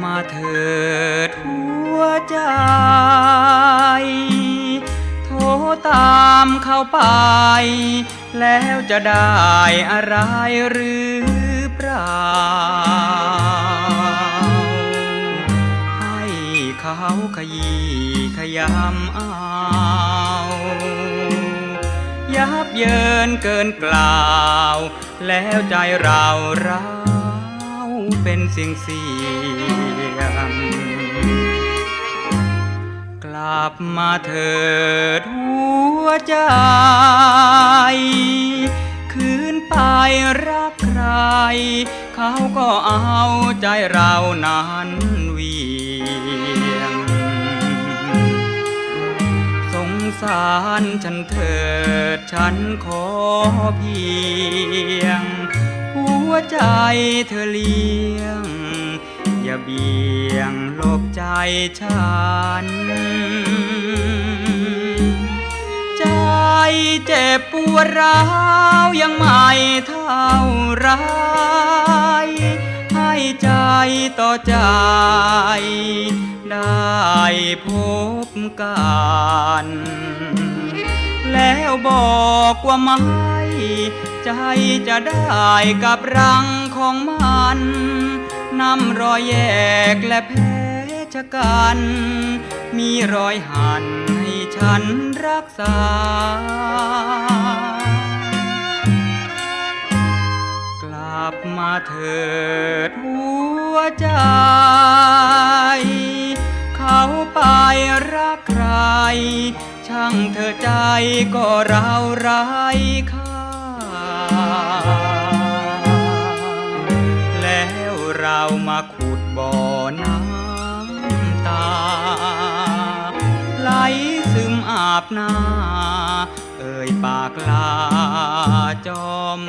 มาเถิดหัวใจ โทรตามเข้าไป แล้วจะได้อะไรหรือเปล่า ให้เขาขยี้ขยำเอายับเยินเกินกล่าว แล้วใจเราร้า เป็นเสียงเสียง กลับมาเถิดหัวใจ คืนไปรักใคร เขาก็เอาใจเรานั้นเวียง สงสารฉันเถิดฉันขอเพียง วใจเธอเลี้ยง อย่าเบี่ยงหลบใจฉัน ใจเจ็บปวดร้าวยังไม่เท่าไรให้ใจต่อใจได้พบกัน แล้วบอกว่าไม่ ใจจะได้กับรังของมันนำรอยแยกและแพ้ชะกัน มีรอยหันให้ฉันรักษา กลับมาเถิดหัวใจ ช่างเธอใจก็ราไร้ายค่าแล้วเรามาขุดบ่อน้ำตา ไหลซึมอาบหน้า เอ่ยปากลาจอม